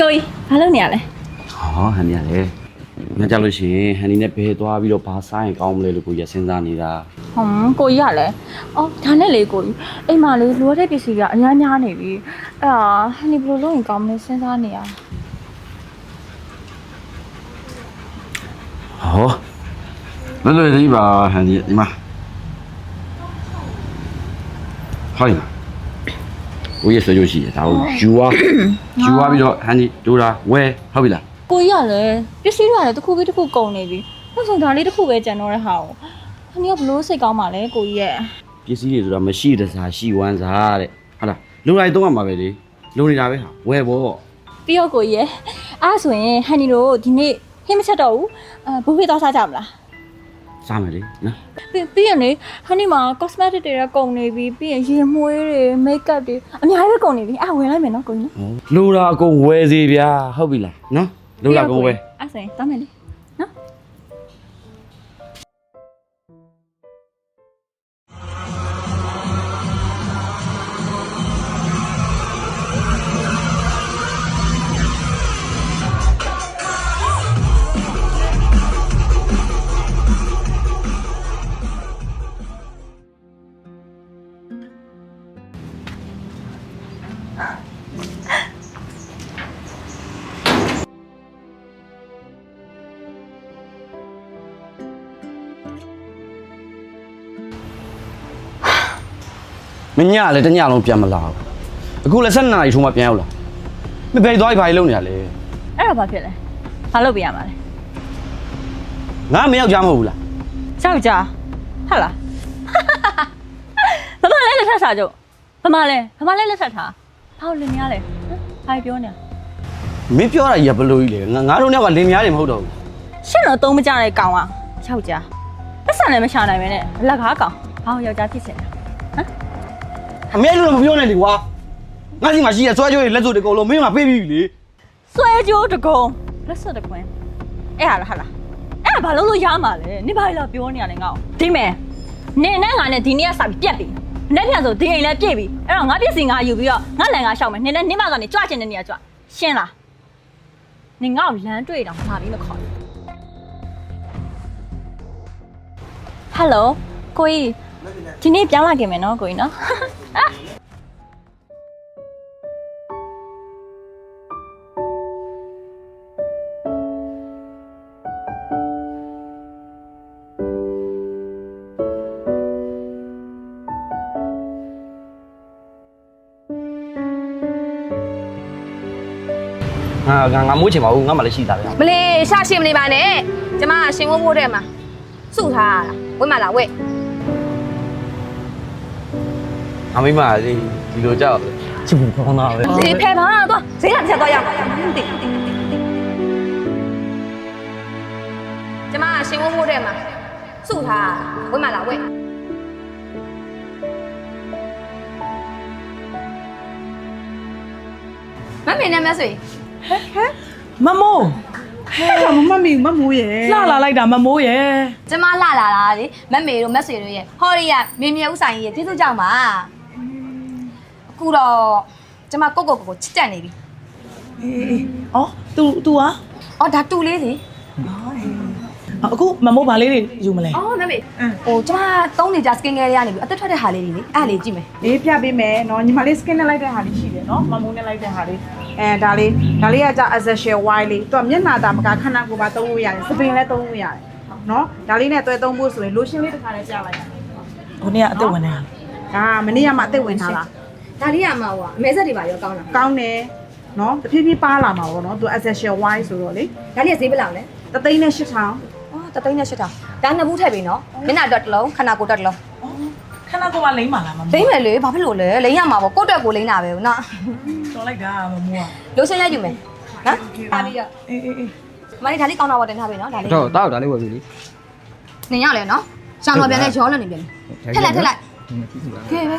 ကိုကြီးဘာလုပ်နေရလဲဟောဟန်နီရလေငါကြလို့ရှိရင်ဟန်နီနဲ့ဘယ်သွားပြီးတော့ဘာစားရင်ကောင်းမလဲလို့ကိုကြီးကစဉ်းစားနေတာဟွန်းကိုကြီးရလဲအော်ဒါနဲ့လေကိုကြီးအိမ်မှာလေလိုအပ်တဲ့ပစ္စည်းကအများများနေပြီအဲ့ဒါဟန်နီဘယ်လိုလုပ်ရင်ကောင်းမလဲစဉ်းစားနေရဟောလွယ်လွယ်လေးပါဟန်နီဒီမှာဟောဒီ မှာကိုကြီးဆွေးကြရှိရဒါကိုယူသွားယူသွားပြီးတော့ဟန်နီဒိုတာဝဲဟုတ်ပြီလားကိုကြီးရလဲပစ္စည်းတွေကလည်းတစ်ခုပြီးတစ်ခုကုန်နေပြီဟုတ်ဆုံးဒါလေးတစ်ခုပဲကြံတော့တဲ့ဟာကိုဟန်နီကဘလို့စိတ်ကောင်းပါလဲကိုကြီးရဲ့ပစ္စည်းတွေဆိုတာမရှိတစားရှိဝမ်းစားတဲ့ဟုတ်လားလူတိုင်းတော့မှာပဲလေလူနေတာပဲဟာဝဲပေါ့ပြီးတော့ကိုကြီးရဲ့အဲ့ဒါဆိုရင်ဟန်နီတို့ဒီနေ့ဟင်းမချက်တော့ဘူးအဲဘူဖေးသွားစားကြမလား စားမယ်လေနော်ပြီးပြီးရင်လေဟန်နီမှာ cosmetic တွေကကုန်နေပြီပြီးရင်ရင်မွေးတွေ makeup တွေအများကြီးပဲကုန်နေပြီအဲ့ဒါဝင်လိုက်မယ်နော်ကိုကြီးနော်လူတာအကုန်ဝဲစီဗျာဟုတ်ပြီလားနော်လူတာအကုန်ဝဲအဲ့ဆိုရင်တောင်းမယ်လေ မညလည်းတညလုံးပြန်မလာဘူးအခုလည်း7နာရီထုံးမှပြန်ရောက်လာမဘယ်သွားပြီးဘာလုပ်နေရလဲအဲ့တော့ဘာဖြစ်လဲဘာလုပ်ပြရမှာလဲငါမရောက်ကြမဟုတ်ဘူးလားယောက်ျားဟုတ်လားဘာမှလဲလက်ထပ်စားကြဘာမှလဲဘာမှလဲလက်ထပ်ထားဘာလို့လင်များလဲဟမ်ဘာပြောနေမင်းပြောတာကြီးကဘလို့ကြီးလဲငါငါတို့ကလင်များတွေမဟုတ်တော့ဘူးရှင်းတော့သုံးမကြတဲ့ကောင်อ่ะယောက်ျားပတ်စံလည်းမရှာနိုင်ပဲနဲ့လက်ကားကောင်ဘာလို့ယောက်ျားဖြစ်ချင်လဲ အမေတို့လည်းမပြောနဲ့လေကွာငါစီမှာရှိရဆွဲကြိုးတွေလက်စုပ်တွေအကုန်လုံးမင်းကပေးပြီးပြီလေဆွဲကြိုးတကုံလက်စွပ်တကွင်းအဲ့ဟာလားဟာလားအဲ့ဒါဘာလို့လို့ရမှာလဲနေဘာလဲပြောနေရလဲငါ့ကိုဒီမဲ့နေနဲ့ငါနဲ့ဒီနေ့ကစပြီးပြက်ပြီနေ့ပြန်ဆိုဒီအိမ်လည်းပြည့်ပြီအဲ့တော့ငါပြည့်စင်ငါယူပြီးတော့ငါလန်ငါရှောက်မယ်နေနဲ့နေမကနေကြွချင်တဲ့နေရာကြွရှင်းလားနေငါ့ကိုလမ်းတွေ့တော့မှာပြီးမခေါ်ဟယ်လိုကိုကြီး ဒီနေ့ပြောင်းလာခင်မယ်နော်ကိုကြီးနော်ငါငါငါမိုးချင်ပါဘူးငါမှလည်းရှိတာဗျာမလေးရှာရှင်မနေပါနဲ့ကျမကရှင်ဝိုးမိုးတဲ့မှာစုထားရတာဝင့်မလားဝဲ့ အမိမလေးဒီလိုကြောက်ချစ်ဖို့ကောင်းတာပဲဒီဖဲပါတော့ဈေးလာတစ်ချက်တော့ရအောင်တိကျမကရှင်ဝိုးမိုးတဲ့မှာစုထားရတာဝင့်မလားဝဲ့မမေနဲ့မဆွေမမိုးအဲ့ဒါမမမီမမိုးရဲ့လှလာလိုက်တာမမိုးရဲ့ကျမလှလာတာလေမမေတို့မဆွေတို့ရဲ့ဟော်ရီကမင်းမြဥဆိုင်ရဲ့ကျေးဇူးကြောင့်ပါ အခုတော့ကျမကိုကိုကိုကိုချစ်တက်နေပြီ အေးအေးဩ तू तू อ่ะ အော်ဒါတူလေးလေ အခုမမိုးဘာလေးတွေယူမလဲ အော်မမေဟိုကျမသုံးနေကြ skin care တွေကနေပြီးအသက်ထွက်တဲ့ဟာလေးတွေလေအဲ့ဒါလေးကြည့်မယ် လေးပြပေးမယ်နော်ညီမလေး skin နဲ့လိုက်တဲ့ဟာလေးရှိတယ်နော်မမိုးနဲ့လိုက်တဲ့ဟာလေးအဲဒါလေးဒါလေးကကြာ essential wine လေးသူကမျက်နှာသာမကခန္ဓာကိုယ်ပါသုံးလို့ရတယ်စပင်လည်းသုံးလို့ရတယ်နော်ဒါလေးနဲ့တွဲသုံးဖို့ဆိုရင် lotion လေးတစ်ခါလည်းပြလိုက်ရတယ် ခုနေ့ကအသက်ဝင်နေတာ ဒါမနေ့ကမှအသက်ဝင်ထားလား ဒါလေးကမှဟိုအမဲဆက်တွေပါရောကောင်းလားကောင်းတယ်နော်တဖြည်းဖြည်းပါလာမှာပေါ့နော်သူ essential wine ဆိုတော့လေဒါလေးကဈေးဘယ်လောက်လဲတသိန်းနဲ့8000အော်တသိန်းနဲ့ရှစ်ထောင်ဒါနှစ်ဘူးထည့်ပြီနော်မျက်နှာတော့တစ်လုံးခန္ဓာကိုယ်တော့တစ်လုံးခဏကောမလိမ့်ပါလားမမိုးလိမ့်မယ်လေဘာဖြစ်လို့လဲလိမ့်ရမှာပေါ့ကိုယ့်အတွက်ကိုလိမ့်တာပဲဟုတ်နော်တော်လိုက်တာမမိုးอ่ะလိုရှင်းလိုက်ယူမယ်နော်ပါပြီးတော့အေးအေးအေးမလေးဒါလေးကောင်းတာပေါ့တင်ထားပြီနော်ဒါလေးတော့တောက်တာလေးဝယ်ပြီလေနေရလဲနော်ရှောင်းတော့ပြန်လဲရောလွန်နေပြန်ထက်လိုက်ထက်လိုက်ကဲပဲ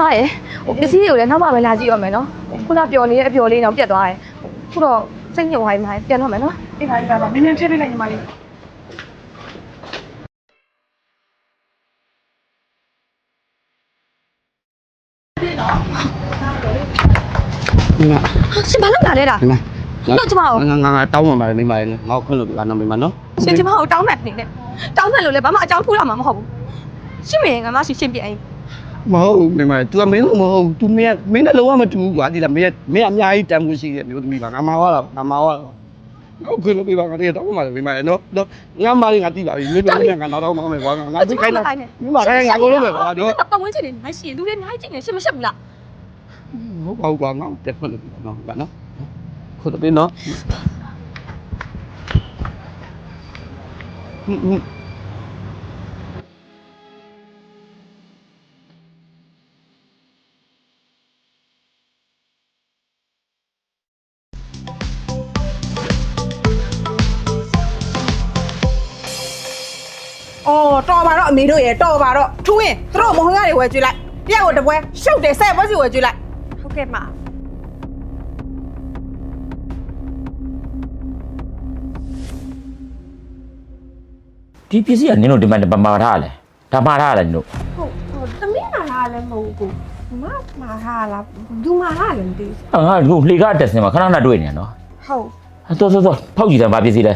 မအေးမမိုးရေမရေဟိုပစ္စည်းတွေကိုလည်းနောက်မှပဲလာကြည့်ရမယ်နော်ခုနပျော်နေတဲ့အပျော်လေးတော့ပြတ်သွားတယ်ခုတော့စိတ်ညစ်သွားပြီမပြန်တော့မယ်နော်အေးပါအေးပါမင်းမင်းဖြစ်ပြလိုက်ညီမလေးဒီမှာရှင်ဘာလုပ်တာလဲတာဒီမှာတော့ကျမကိုငါငါငါတောင်းမှပါမိမလေးငါ့ကိုခွင့်လို့ပြနော်မိမနော်ရှင်ကျမကိုတောင်းမှတ်နေတယ်တောင်းမှတ်လို့လည်းဘာမှအကြောင်းထူးရမှာမဟုတ်ဘူးရှင်မရင်ကမရှိရှင်ပြန် မဟုတ်ဘူးမိမ तू ကမင်းလို့မဟုတ်ဘူး तू မင်းမင်းနဲ့လုံးဝမတူဘူးကွာဒီလားမင်းမင်းအများကြီးတန်မှုရှိတဲ့မျိုးသမီးပါငါမှားသွားတာငါမှားသွားတာဟုတ်ခွင့်လို့ပြပါငါတည်းတောင်းမှမိမနော်နော်ငါမားလေးငါတိပါပြီမင်းတို့လည်းငါနောက်တော့မမယ်ကွာငါငါဒီခိုင်းတာမိမလည်းငါကိုလို့ပဲကွာနော်ပတ်ဝန်းကျင်နေနိုင်ရှင်လူတွေနိုင်ကျင်နေရှင်မရှက်ဘူးလားဟုတ်ပါဘူးကွာငါတက်ခွင့်လို့ပြပါနော်ဗျာနော်ခွင့်လို့ပြနော် အော်တော်ပါတော့အမေတို့ရေတော်ပါတော့ထူးရင်သူတို့မဟုတ်ရတွေဝယ်ကြွေးလိုက်တယောက်ကိုတပွဲရှုပ်တယ်ဆယ်ပွဲစီဝယ်ကြွေးလိုက်ဟုတ်ကဲ့ပါဒီပစ္စည်းကနင်တို့ဒီမှာပမာထားလဲဒါမှာထားလဲနင်တို့ဟုတ်ဟိုသမီးမာလာလည်းမဟုတ်ဘူးမမာလာလားဒူမာလာလည်းမသိဘူးဟာငါတို့လှေကားတက်စင်မှာခဏခဏတွေ့နေရနော်ဟုတ်ဟာတော်တော်တော်ဖောက်ကြည့်တယ်ဗာပစ္စည်းလဲ